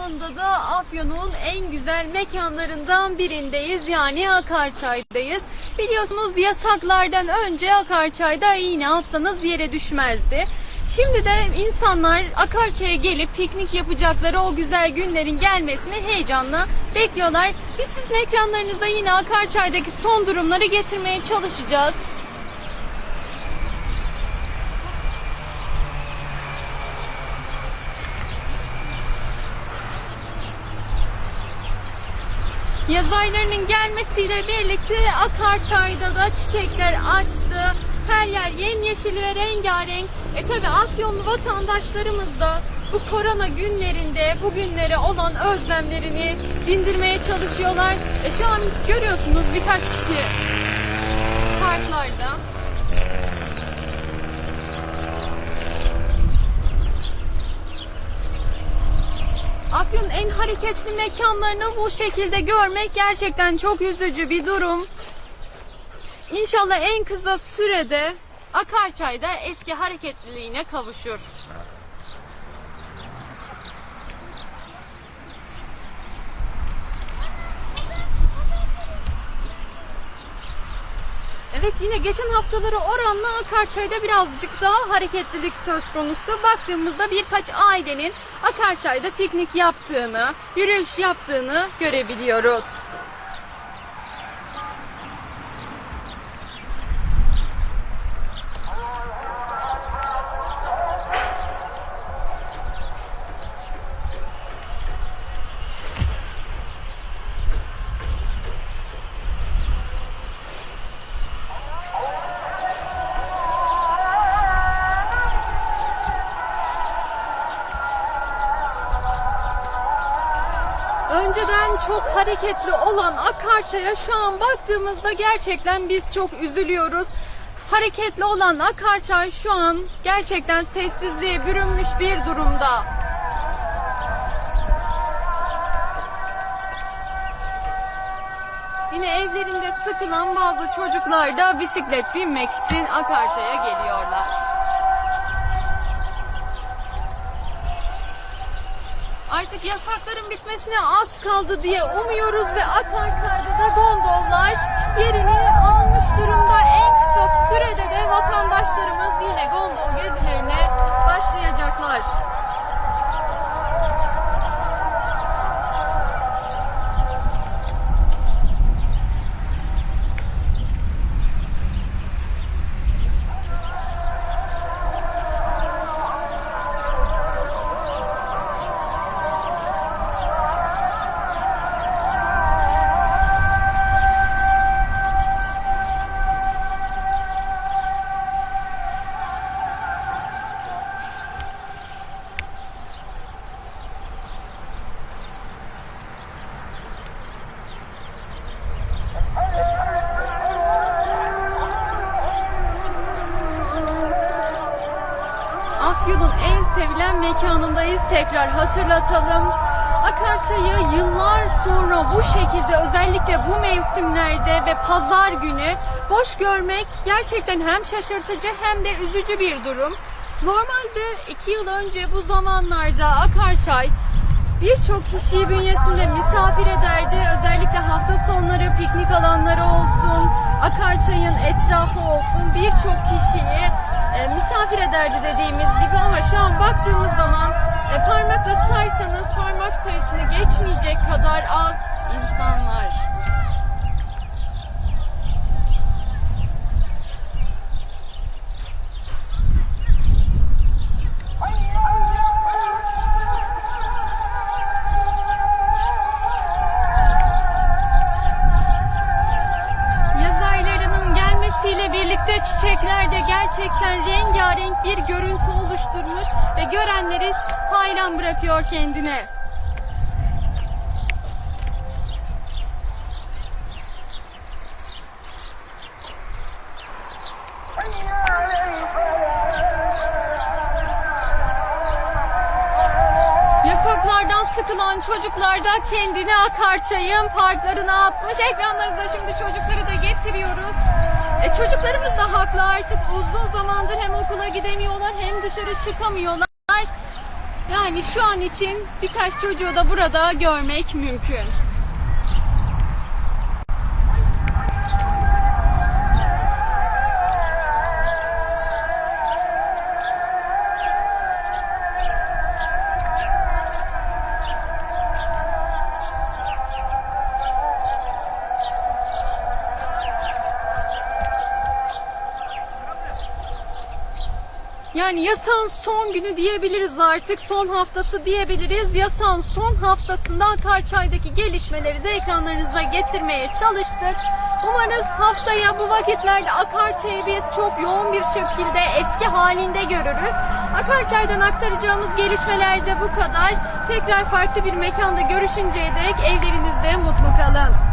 anda da Afyon'un en güzel mekanlarından birindeyiz. Yani Akarçay'dayız. Biliyorsunuz yasaklardan önce Akarçay'da iğne atsanız yere düşmezdi. Şimdi de insanlar Akarçay'a gelip piknik yapacakları o güzel günlerin gelmesini heyecanla bekliyorlar. Biz sizin ekranlarınıza yine Akarçay'daki son durumları getirmeye çalışacağız. Yaz aylarının gelmesiyle birlikte Akarçay'da da çiçekler açtı. Her yer yemyeşil ve rengarenk. E tabi Afyonlu vatandaşlarımız da bu korona günlerinde bugünlere olan özlemlerini dindirmeye çalışıyorlar. E şu an görüyorsunuz birkaç kişi Hareketli mekanlarını bu şekilde görmek gerçekten çok üzücü bir durum. İnşallah en kısa sürede Akarçay'da eski hareketliliğine kavuşur. Evet yine geçen haftaları oranla Akarçay'da birazcık daha hareketlilik söz konusu. Baktığımızda birkaç ailenin Akarçay'da piknik yaptığını, yürüyüş yaptığını görebiliyoruz. Önceden çok hareketli olan Akarçay'a şu an baktığımızda gerçekten biz çok üzülüyoruz. Hareketli olan Akarçay şu an gerçekten sessizliğe bürünmüş bir durumda. Yine evlerinde sıkılan bazı çocuklar da bisiklet binmek için Akarçay'a geliyorlar. Artık yasakların bitmesine az kaldı diye umuyoruz ve Akarçay'da da gondollar yerini almış durumda. En kısa sürede de vatandaşlarımız yine gondol gezilerine başlayacaklar. Afyon'un en sevilen mekanındayız. Tekrar hatırlatalım. Akarçay'ı yıllar sonra bu şekilde özellikle bu mevsimlerde ve pazar günü boş görmek gerçekten hem şaşırtıcı hem de üzücü bir durum. Normalde iki yıl önce bu zamanlarda Akarçay birçok kişiyi bünyesinde misafir ederdi. Özellikle hafta sonları piknik alanları olsun, Akarçay'ın etrafı olsun birçok kişiyi e, misafir ederdi dediğimiz gibi ama şu an baktığımız zaman e, parmakla saysanız parmak sayısını geçmeyecek kadar az insan var. Çiçekler de gerçekten rengarenk bir görüntü oluşturmuş ve görenleri hayran bırakıyor kendine. Yasaklardan sıkılan çocuklar da kendini Akarçay'ın parklarına atmış. Ekranlarınıza şimdi çocukları da getiriyoruz. E çocuklarımız da haklı artık uzun zamandır hem okula gidemiyorlar hem dışarı çıkamıyorlar. Yani şu an için birkaç çocuğu da burada görmek mümkün. Yani yasağın son günü diyebiliriz artık, son haftası diyebiliriz. Yasağın son haftasında Akarçay'daki gelişmeleri de ekranlarınıza getirmeye çalıştık. Umarız haftaya bu vakitlerde Akarçay'ı biz çok yoğun bir şekilde eski halinde görürüz. Akarçay'dan aktaracağımız gelişmeler de bu kadar. Tekrar farklı bir mekanda görüşünceye dek evlerinizde mutlu kalın.